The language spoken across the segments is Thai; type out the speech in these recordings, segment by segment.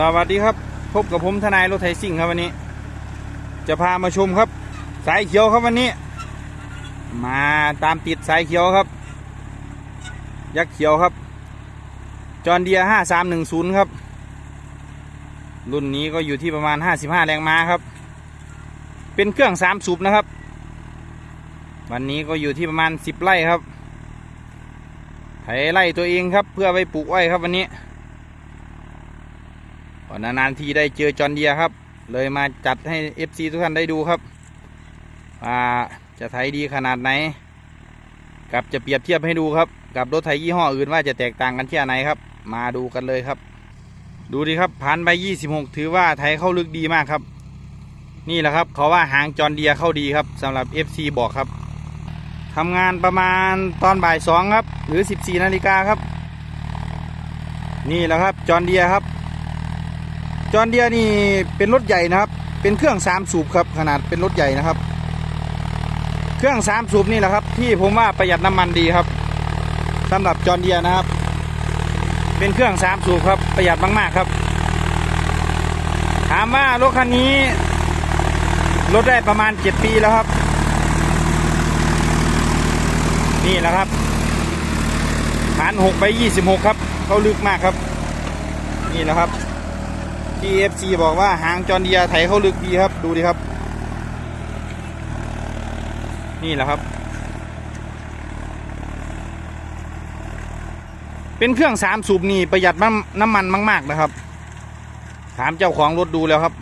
สวัสดีครับ พบกับผมทนายรถไถซิ่งครับวันนี้ จะพามาชมครับ สายเขียวครับวันนี้ มาตามติดสายเขียวครับ ยักษ์เขียวครับ จอห์นเดียห้าสามหนึ่งศูนย์ครับ รุ่นนี้ก็อยู่ที่ประมาณห้าสิบห้าแรงม้าครับ เป็นเครื่องสามสูบนะครับ วันนี้ก็อยู่ที่ประมาณสิบไร่ครับไถไร่ตัวเองครับ เพื่อไปปลูกอ้อยครับวันนี้ นานๆทีได้เจอจอห์นเดียครับ เลยมาจัดให้ FC ทุกท่านได้ดูครับว่าจะไถดีขนาดไหน กับจะเปรียบเทียบให้ดูครับ กับรถไถยี่ห้ออื่นว่าจะแตกต่างกันแค่ไหนครับ มาดูกันเลยครับ ดูดิครับผ่านไป26 ถือว่าไถเข้าลึกดีมากครับ นี่แหละครับ เขาว่าหางจอห์นเดียเข้าดีครับสำหรับ FC บอกครับทำงานประมาณตอนบ่ายสองครับ หรือ 14นาฬิกาครับ นี่แหละครับจอห์นเดียครับ จอห์นเดียนี่เป็นรถใหญ่นะครับ เป็นเครื่องสามสูบครับ ขนาดเป็นรถใหญ่นะครับ เครื่องสามสูบนี่แหละครับ ที่ผมว่าประหยัดน้ำมันดีครับสำหรับจอห์นเดียนะครับ เป็นเครื่องสามสูบครับประหยัดมากๆครับ ถามว่ารถคันนี้รถได้ประมาณเจ็ดปีแล้วครับ นี่แหละครับฐานหกไปยี่สิบหกครับเขาลึกมากครับ นี่แหละครับ TFC บอกว่าหางจอนเดียไถเขาลึกดีครับ ดูดิครับ นี่แหละครับ เป็นเครื่องสามสูบนี่ประหยัดน้ำน้ำมันมาก ๆ นะครับ ถามเจ้าของรถดูแล้วครับ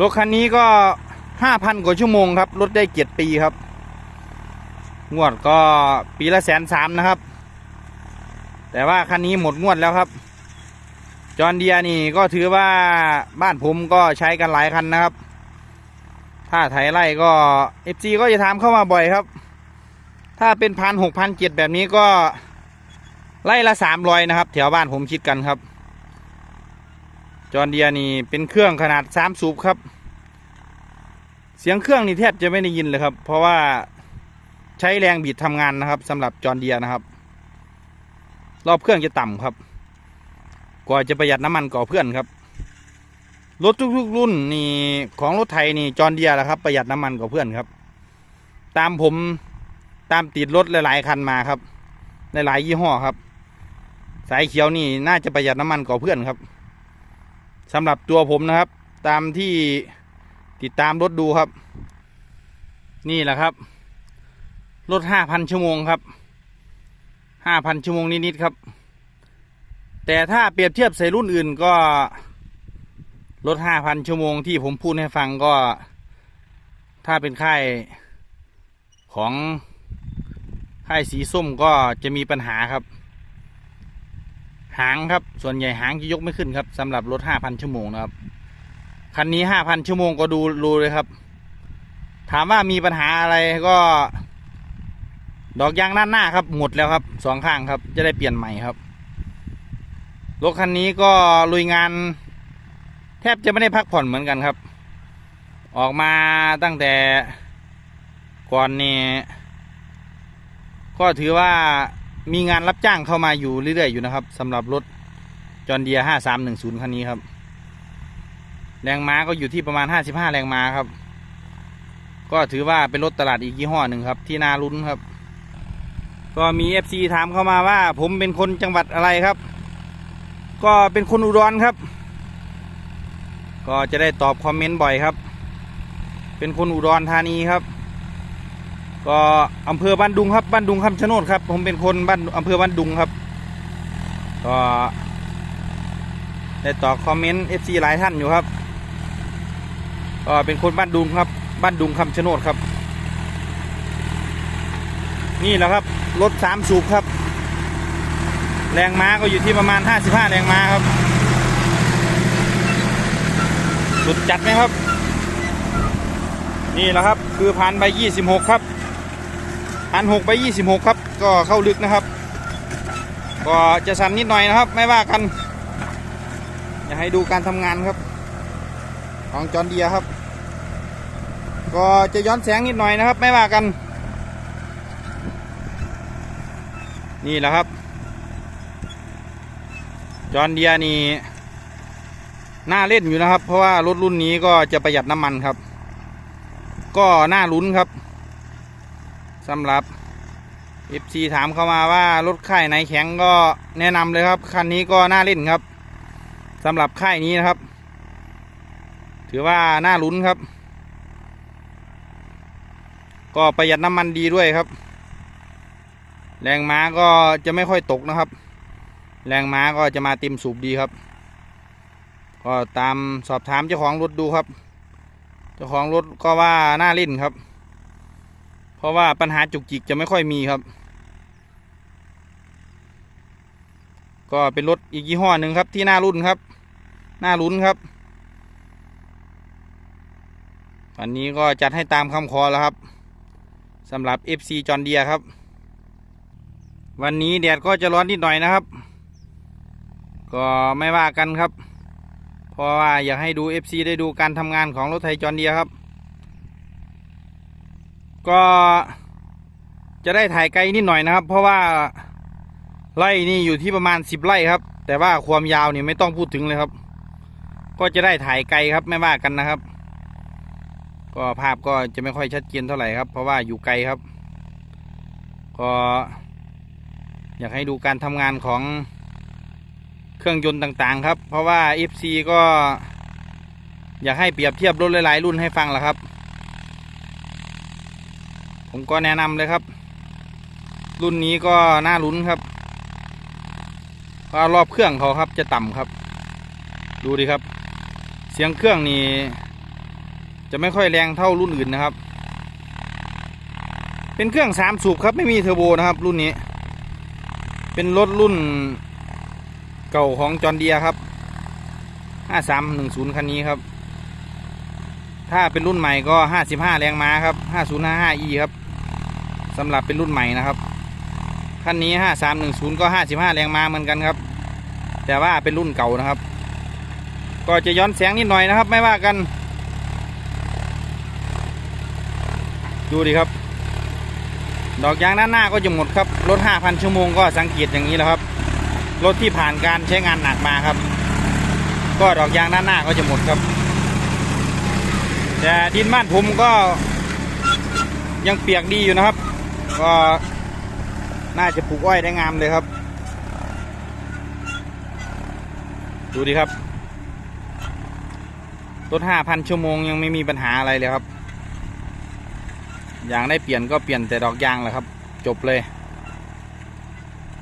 รถคันนี้ก็ห้าพันกว่าชั่วโมงครับ รถได้เกียรติปีครับ งวดก็ปีละแสนสามนะครับ แต่ว่าคันนี้หมดงวดแล้วครับ จอห์นเดียนี่ก็ถือว่าบ้านผมก็ใช้กันหลายคันนะครับ ถ้าไถไร่ก็เอฟซีก็จะถามเข้ามาบ่อยครับ ถ้าเป็นพันหกพันเจ็ดแบบนี้ก็ไร่ละสามร้อยนะครับ แถวบ้านผมคิดกันครับ จอห์นเดียนี่เป็นเครื่องขนาดสามสูบครับ เสียงเครื่องนี่แทบจะไม่ได้ยินเลยครับ เพราะว่าใช้แรงบิดทำงานนะครับสำหรับจอห์นเดียนะครับ รอบเครื่องจะต่ำครับ กว่าจะประหยัดน้ำมันก่อเพื่อนครับ รถทุกๆ รุ่นนี่ของรถไทยนี่จอห์นเดียแหละครับ ประหยัดน้ำมันก่อเพื่อนครับ ตามผมตามติดรถหลายๆคันมาครับหลายๆยี่ห้อครับ สายเขียวนี่น่าจะประหยัดน้ำมันก่อเพื่อนครับสำหรับตัวผมนะครับ ตามที่ติดตามรถดูครับ นี่แหละครับ รถห้าพันชั่วโมงครับห้าพันชั่วโมงนิดๆครับ แต่ถ้าเปรียบเทียบใส่รุ่นอื่นก็รถห้าพันชั่วโมงที่ผมพูดให้ฟังก็ ถ้าเป็นค่ายของค่ายสีส้มก็จะมีปัญหาครับ หางครับส่วนใหญ่หางจะยกไม่ขึ้นครับสำหรับรถห้าพันชั่วโมงนะครับคันนี้ห้าพันชั่วโมงก็ดูรูเลยครับ ถามว่ามีปัญหาอะไรก็ ดอกยางด้านหน้าครับหมดแล้วครับสองข้างครับ จะได้เปลี่ยนใหม่ครับ รถคันนี้ก็ลุยงาน แทบจะไม่ได้พักผ่อนเหมือนกันครับ ออกมาตั้งแต่ก่อนนี่ก็ถือว่ามีงานรับจ้างเข้ามาอยู่เรื่อยๆอยู่นะครับสำหรับรถจอห์นเดียห้าสามหนึ่งศูนย์คันนี้ครับ แรงม้าก็อยู่ที่ประมาณห้าสิบห้าแรงม้าครับ ก็ถือว่าเป็นรถตลาดอีกยี่ห้อหนึ่งครับ ที่น่าลุ้นครับ ก็มีเอฟซีถามเข้ามาว่า ผมเป็นคนจังหวัดอะไรครับ ก็เป็นคนอุดรครับ ก็จะได้ตอบคอมเมนต์บ่อยครับ เป็นคนอุดรธานีครับ ก็อำเภอบ้านดุงครับบ้านดุงคำชะโนดครับ ผมเป็นคนบ้านอำเภอบ้านดุงครับ ก็ได้ตอบคอมเมนต์เอฟซีหลายท่านอยู่ครับ ก็เป็นคนบ้านดุงครับ บ้านดุงคำชะโนดครับ นี่แหละครับรถสามสูบครับ แรงม้าก็อยู่ที่ประมาณ 55 แรงม้าครับ สุดจัดไหมครับ นี่แหละครับ คือพันไป 26 ครับพันหกไป 26 ครับ ก็เข้าลึกนะครับ ก็จะสั่นนิดหน่อยนะครับ ไม่ว่ากัน อยากให้ดูการทำงานครับ ของจอห์นเดียครับ ก็จะย้อนแสงนิดหน่อยนะครับ ไม่ว่ากัน นี่แหละครับ อนเดียนี่น่าเล่นอยู่นะครับ เพราะว่ารถรุ่นนี้ก็จะประหยัดน้ำมันครับ ก็น่าลุ้นครับสำหรับ FC ถามเข้ามาว่ารถค่ายไหนแข็งก็แนะนำเลยครับ คันนี้ก็น่าเล่นครับสำหรับค่ายนี้นะครับ ถือว่าน่าลุ้นครับ ก็ประหยัดน้ำมันดีด้วยครับ แรงม้าก็จะไม่ค่อยตกนะครับ แรงม้าก็จะมาเต็มสูบดีครับ ก็ตามสอบถามเจ้าของรถดูครับ เจ้าของรถก็ว่าน่าเล่นครับ เพราะว่าปัญหาจุกจิกจะไม่ค่อยมีครับ ก็เป็นรถอีกยี่ห้อหนึ่งครับที่น่ารุ่นครับ น่าลุ้นครับวันนี้ก็จัดให้ตามคำขอแล้วครับสำหรับ FC จอนเดียครับ วันนี้แดดก็จะร้อนนิดหน่อยนะครับ ก็ไม่ว่ากันครับ เพราะว่าอยากให้ดู FC ได้ดูการทำงานของรถไทยจอนเดียครับ ก็จะได้ถ่ายไกลนิดหน่อยนะครับ เพราะว่าไร่นี่อยู่ที่ประมาณ 10 ไร่ครับ แต่ว่าความยาวนี่ไม่ต้องพูดถึงเลยครับ ก็จะได้ถ่ายไกลครับไม่ว่ากันนะครับ ก็ภาพก็จะไม่ค่อยชัดเจนเท่าไหร่ครับ เพราะว่าอยู่ไกลครับ ก็อยากให้ดูการทำงานของ รื่องยนต์ต่างๆ ครับ เพราะว่า FC ก็อยากให้เปรียบเทียบรถหลายๆรุ่นให้ฟังละครับ ผมก็แนะนำเลยครับ รุ่นนี้ก็น่าลุ้นครับเพราะรอบเครื่องเขาครับจะต่ำครับ ดูดิครับ เสียงเครื่องนี่จะไม่ค่อยแรงเท่ารุ่นอื่นนะครับ เป็นเครื่องสามสูบครับไม่มีเทอร์โบนะครับ รุ่นนี้ เป็นรถรุ่น เก่าของจอร์เดียครับ 5310 คันนี้ครับ ถ้าเป็นรุ่นใหม่ก็ 55 แรงม้าครับ 5055e ครับสำหรับเป็นรุ่นใหม่นะครับ คันนี้ 5310 ก็ 55 แรงม้าเหมือนกันครับ แต่ว่าเป็นรุ่นเก่านะครับ ก็จะย้อนแสงนิดหน่อยนะครับ ไม่ว่ากัน ดูดิครับดอกยางด้านหน้าก็จะหมดครับ รถ 5,000 ชั่วโมงก็สังเกตอย่างนี้แหละครับ รถที่ผ่านการใช้งานหนักมาครับ ก็ดอกยางด้านหน้าก็จะหมดครับ แต่ดินบ้านผมก็ยังเปียกดีอยู่นะครับ ก็น่าจะปลูกอ้อยได้งามเลยครับ ดูดิครับรถ5,000ชั่วโมงยังไม่มีปัญหาอะไรเลยครับ อย่างได้เปลี่ยนก็เปลี่ยนแต่ดอกยางแหละครับ จบเลย